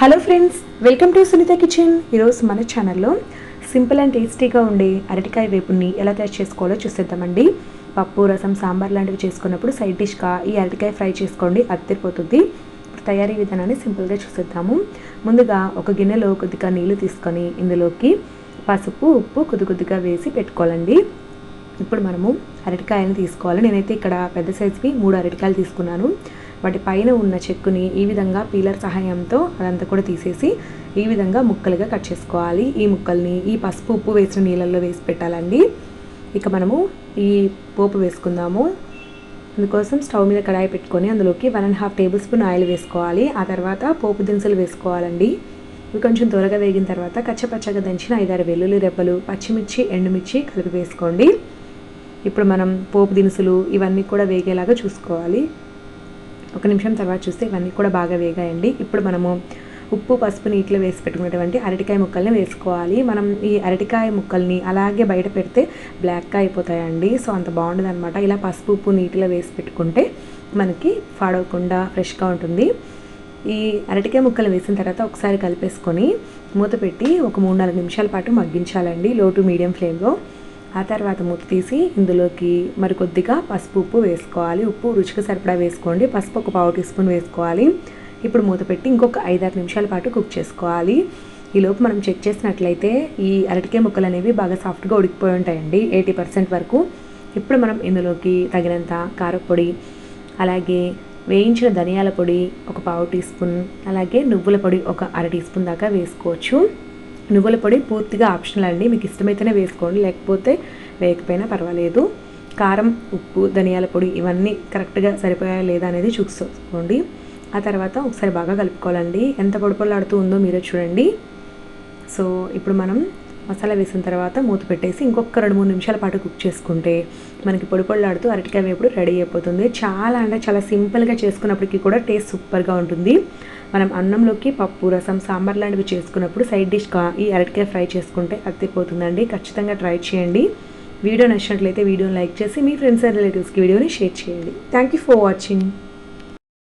Hello friends welcome to Sunitha kitchen ఈరోజు మన ఛానల్లో సింపుల్ అండ్ టేస్టీగా ఉండే అరటికాయ వేపుని ఎలా తయారు చేసుకోవాలో చూసేద్దామండి. పప్పు రసం సాంబార్ లాంటివి చేసుకున్నప్పుడు సైడ్ డిష్గా ఈ అరటికాయ ఫ్రై చేసుకోండి అద్దరిపోతుంది. ఇప్పుడు తయారీ విధానాన్ని సింపుల్గా చూసేద్దాము. ముందుగా ఒక గిన్నెలో కొద్దిగా నీళ్ళు తీసుకొని ఇందులోకి పసుపు ఉప్పు కొద్ది కొద్దిగా వేసి పెట్టుకోవాలండి. ఇప్పుడు మనము అరటికాయలను తీసుకోవాలి. నేనైతే ఇక్కడ పెద్ద సైజువి మూడు అరటికాయలు తీసుకున్నాను. వాటి పైన ఉన్న చెక్కుని ఈ విధంగా పీలర్ సహాయంతో అదంతా కూడా తీసేసి ఈ విధంగా ముక్కలుగా కట్ చేసుకోవాలి. ఈ ముక్కల్ని ఈ పసుపు ఉప్పు వేసిన నీళ్ళల్లో వేసి పెట్టాలండి. ఇక మనము ఈ పోపు వేసుకుందాము. అందుకోసం స్టవ్ మీద కడాయి పెట్టుకొని అందులోకి one and half tablespoon oil వేసుకోవాలి. ఆ తర్వాత పోపు దినుసులు వేసుకోవాలండి. ఇవి కొంచెం త్వరగా వేగిన తర్వాత కచ్చపచ్చగా దంచిన ఐదారు వెల్లుల్లి రెబ్బలు పచ్చిమిర్చి ఎండుమిర్చి కలిపి వేసుకోండి. ఇప్పుడు మనం పోపు దినుసులు ఇవన్నీ కూడా వేగేలాగా చూసుకోవాలి. ఒక నిమిషం తర్వాత చూస్తే ఇవన్నీ కూడా బాగా వేగాయండి. ఇప్పుడు మనము ఉప్పు పసుపు నీటిలో వేసి పెట్టుకున్నటువంటి అరటికాయ ముక్కల్ని వేసుకోవాలి. మనం ఈ అరటికాయ ముక్కల్ని అలాగే బయట పెడితే బ్లాక్గా అయిపోతాయండి. సో అంత బాగుండదు అనమాట ఇలా పసుపు ఉప్పు నీటిలో వేసి పెట్టుకుంటే మనకి పాడవకుండా ఫ్రెష్గా ఉంటుంది. ఈ అరటికాయ ముక్కలు వేసిన తర్వాత ఒకసారి కలిపేసుకొని మూత పెట్టి ఒక మూడు నాలుగు నిమిషాల పాటు మగ్గించాలండి. లో టు మీడియం ఫ్లేమ్లో. ఆ తర్వాత మూత తీసి ఇందులోకి మరి కొద్దిగా పసుపు ఉప్పు వేసుకోవాలి. ఉప్పు రుచికి సరిపడా వేసుకోండి. పసుపు ఒక పావు టీ స్పూన్ వేసుకోవాలి. ఇప్పుడు మూత పెట్టి ఇంకొక ఐదారు నిమిషాల పాటు కుక్ చేసుకోవాలి. ఈలోపు మనం చెక్ చేసినట్లయితే ఈ అరటికాయ ముక్కలు అనేవి బాగా సాఫ్ట్గా ఉడికిపోయి ఉంటాయండి ఎయిటీ పర్సెంట్ వరకు. ఇప్పుడు మనం ఇందులోకి తగినంత కారపొడి అలాగే వేయించిన ధనియాల పొడి ఒక పావు టీ స్పూన్ అలాగే నువ్వుల పొడి ఒక అర టీ స్పూన్ దాకా వేసుకోవచ్చు. నువ్వుల పొడి పూర్తిగా ఆప్షనల్ అండి. మీకు ఇష్టమైతేనే వేసుకోండి లేకపోతే వేయకపోయినా పర్వాలేదు. కారం ఉప్పు ధనియాల పొడి ఇవన్నీ కరెక్ట్గా సరిపోయా లేదా అనేది చూసుకోండి. ఆ తర్వాత ఒకసారి బాగా కలుపుకోవాలండి. ఎంత పొడిపొలాడుతూ ఉందో మీరే చూడండి. సో ఇప్పుడు మనం మసాలా వేసిన తర్వాత మూత పెట్టేసి ఇంకొక రెండు మూడు నిమిషాల పాటు కుక్ చేసుకుంటే మనకి పొడి పొడిలాడుతూ అరటికాయ వేపుడు రెడీ అయిపోతుంది. చాలా అంటే చాలా సింపుల్గా చేసుకున్నప్పటికీ కూడా టేస్ట్ సూపర్గా ఉంటుంది. మనం అన్నంలోకి పప్పు రసం సాంబార్ లాంటివి చేసుకున్నప్పుడు సైడ్ డిష్ ఈ అరటికాయ ఫ్రై చేసుకుంటే అత్తిపోతుందండి ఖచ్చితంగా ట్రై చేయండి. వీడియో నచ్చినట్లయితే వీడియోని లైక్ చేసి మీ ఫ్రెండ్స్ అండ్ రిలేటివ్స్కి వీడియోని షేర్ చేయండి. Thank you for watching.